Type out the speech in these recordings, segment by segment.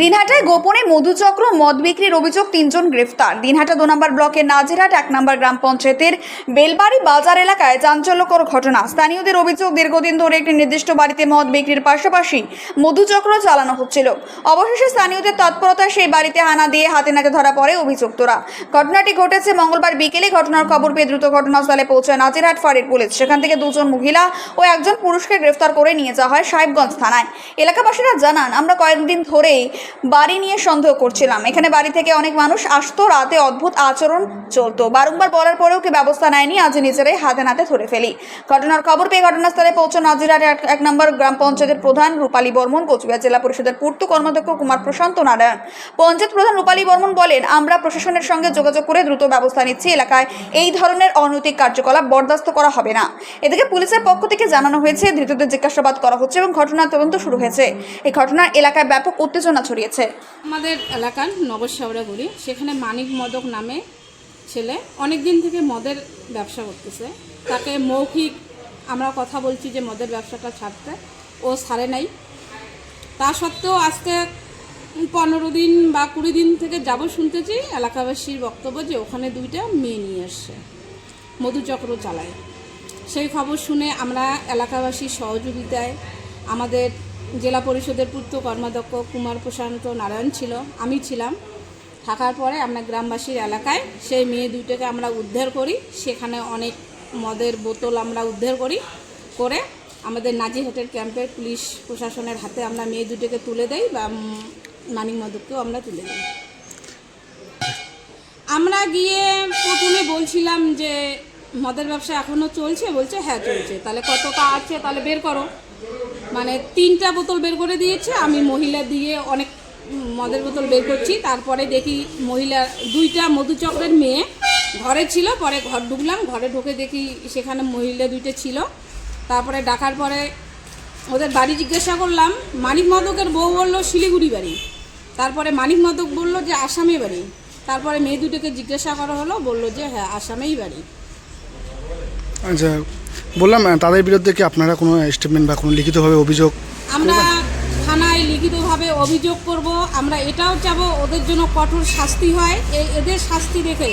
দিনহাটায় গোপনে মধুচক্র, মদ বিক্রির অভিযোগ তিনজন গ্রেফতার। দিনহাটা দু নম্বর ব্লকের নাজিরহাট, এক নম্বর গ্রাম পঞ্চায়েতের বেলবাড়ি বাজার এলাকায় চাঞ্চল্যকর ঘটনা। স্থানীয়দের অভিযোগ, দীর্ঘদিন ধরে একটি নির্দিষ্ট বাড়িতে মদ বিক্রির পাশাপাশি মধুচক্র চালানো হচ্ছিল। অবশেষে স্থানীয়দের তৎপরতায় সেই বাড়িতে হানা দিয়ে হাতে নাতে ধরা পড়ে অভিযুক্তরা। ঘটনাটি ঘটেছে মঙ্গলবার বিকেলে। ঘটনার খবর পেয়ে দ্রুত ঘটনাস্থলে পৌঁছায় নাজিরহাট ফাঁড়ির পুলিশ। সেখান থেকে দুজন মহিলা ও একজন পুরুষকে গ্রেফতার করে নিয়ে যাওয়া হয় সাহেবগঞ্জ থানায়। এলাকাবাসীরা জানান, আমরা কয়েকদিন ধরেই বাড়ি নিয়ে সন্দেহ করছিলাম। এখানে বাড়ি থেকে অনেক মানুষ আসতো, রাতে অদ্ভুত আচরণ চলতো। বারংবার বলার পরেও কি ব্যবস্থা নেয়নি, আজ নিজেরাই হাতে নাতে ধরে ফেলি। ঘটনার খবর পেয়ে ঘটনাস্থলে পৌঁছে নাজিরার এক- নম্বর গ্রাম পঞ্চায়েতের প্রধান রূপালী বর্মন কোচবিহার জেলা পরিষদের পূর্ত কর্মাধ্যক্ষ কুমার প্রশান্ত নারায়ণ। পঞ্চায়েত প্রধান রূপালী বর্মন বলেন, আমরা প্রশাসনের সঙ্গে যোগাযোগ করে দ্রুত ব্যবস্থা নিচ্ছি। এলাকায় এই ধরনের অনৈতিক কার্যকলাপ বরদাস্ত করা হবে না। এদিকে পুলিশের পক্ষ থেকে জানানো হয়েছে, ধৃতদের জিজ্ঞাসাবাদ করা হচ্ছে এবং ঘটনার তদন্ত শুরু হয়েছে। এই ঘটনার এলাকায় ব্যাপক উত্তেজনা ছড়িয়েছে। আমাদের এলাকার নগর শেওড়াগুড়ি সেখানে মানিক মদক নামে ছেলে অনেক দিন থেকে মদের ব্যবসা করতেছে। তাকে মৌখিক আমরা কথা বলছি যে মদের ব্যবসাটা ছাড়তে, ও ছাড়ে নাই। তা সত্ত্বেও আজকে পনেরো দিন বা কুড়ি দিন থেকে যাব শুনতেছি, এলাকাবাসীর বক্তব্য যে ওখানে দুইটা মেয়ে নিয়ে আসছে মধুচক্র চালায়। সেই খবর শুনে আমরা এলাকাবাসীর সহযোগিতায় আমাদের জেলা পরিষদের পূর্ত কর্মাধ্যক্ষ কুমার প্রশান্ত নারায়ণ ছিল। আমি ছিলাম। থাকার পরে আমরা গ্রামবাসীর এলাকায় সেই মেয়ে দুইটাকে আমরা উদ্ধার করি। সেখানে অনেক মদের বোতল আমরা উদ্ধার করি। করে আমাদের নাজিহাটের ক্যাম্পের পুলিশ প্রশাসনের হাতে আমরা মেয়ে দুটোকে তুলে দেই বা মানিক মদককেও আমরা তুলে দিই। আমরা গিয়ে প্রথমে বলছিলাম যে, মদের ব্যবসা এখনও চলছে? বলছে হ্যাঁ চলছে। তাহলে কতটা আছে তাহলে বের করো। মানে তিনটা বোতল বের করে দিয়েছে। আমি মহিলা দিয়ে অনেক মদের বোতল বের করছি। তারপরে দেখি মহিলা, দুইটা মধুচক্রের মেয়ে ঘরে ছিল, পরে ঘর ঢুকলাম। ঘরে ঢুকে দেখি সেখানে মহিলা দুইটা ছিল। তারপরে ডাকার পরে ওদের বাড়ি জিজ্ঞাসা করলাম, মানিক মদকের বউ বলল শিলিগুড়ি বাড়ি। তারপরে মানিক মদক বলল যে আসামে বাড়ি। তারপরে মেয়ে দুটোকে জিজ্ঞাসা করা হলো, বলল যে হ্যাঁ আসামেই বাড়ি। আচ্ছা বললাম তাদের বিরুদ্ধে কি আপনারা কোনো স্টেটমেন্ট বা কোনো লিখিতভাবে অভিযোগ আমরা থানায় লিখিতভাবে অভিযোগ করব। আমরা এটাও চাব ওদের জন্য কঠোর শাস্তি হয়। এই এদের শাস্তি দেখে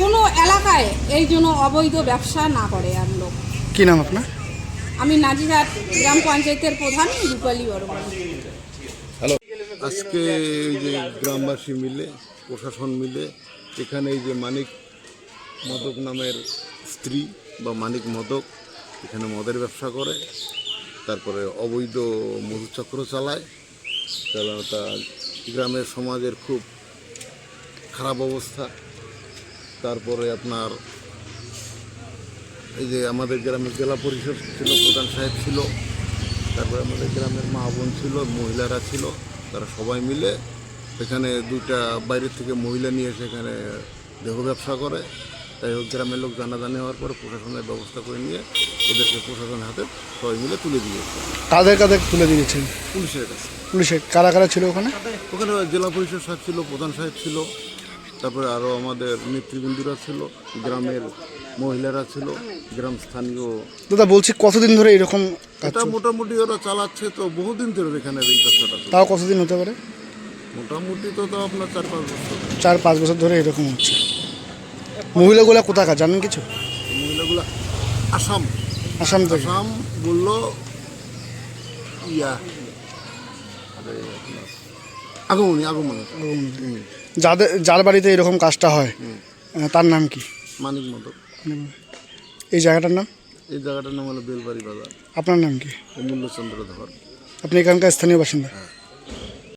কোনো এলাকায় এই জন্য অবৈধ ব্যবসা না করে আর লোক। কি নাম আপনার? আমি নাজিরহাট গ্রাম পঞ্চায়েতের প্রধান রূপালী বর্মন। আজকে এই যে গ্রামবাসী মিলে প্রশাসন মিলে এখানে এই যে মানিক মদক নামের স্ত্রী বা মানিক মদক, এখানে মদের ব্যবসা করে, তারপরে অবৈধ মধুচক্র চালায় তাহলে তা গ্রামের সমাজের খুব খারাপ অবস্থা। তারপরে আপনার এই যে আমাদের গ্রামের জেলা পরিষদ ছিল, প্রধান সাহেব ছিল, তারপরে আমাদের গ্রামের মা বোন ছিল, মহিলারা ছিল, তারা সবাই মিলে এখানে দুইটা বাইরের থেকে মহিলা নিয়ে এসে এখানে দেহ ব্যবসা করে। তাই হোক গ্রামের লোক জানাজানি হওয়ার পরে প্রশাসনের ব্যবস্থা করে নিয়ে ওদেরকে প্রশাসনের হাতে সবাই মিলে তুলে দিয়েছে। কাদের কাদের তুলে দিয়েছেন? পুলিশের কাছে। পুলিশে কারা কারা ছিল ওখানে? ওখানে জেলা পরিষদ সাহেব ছিল প্রধান সাহেব ছিল তারপরে আরও আমাদের নেতৃবৃন্দরা ছিল গ্রামের মহিলারা ছিল গ্রাম স্থানীয়। দাদা বলছি কতদিন ধরে এরকম এটা মোটামুটি ওরা চালাচ্ছে তো বহুদিন ধরে এখানে এই ব্যবসাটা। তাও কতদিন হতে পারে? মোটামুটি তো তো আপনার চার পাঁচ বছর। চার পাঁচ বছর ধরে এরকম হচ্ছে। মহিলাগুলো কোথাকার জানেন কিছু? মহিলাগুলো আসাম। আসাম থেকে। আসাম বলল ইয়া আগমনী আগমনী। যাদের যার বাড়িতে এরকম কাজটা হয় তার নাম কি? মানিক মদক এই জায়গাটার নাম? এই জায়গাটার নাম হলো বেলবাড়ি বাজার। আপনার নাম কি? অমূল্য চন্দ্র ধর। আপনি এখানকার স্থানীয় বাসিন্দা? হ্যাঁ।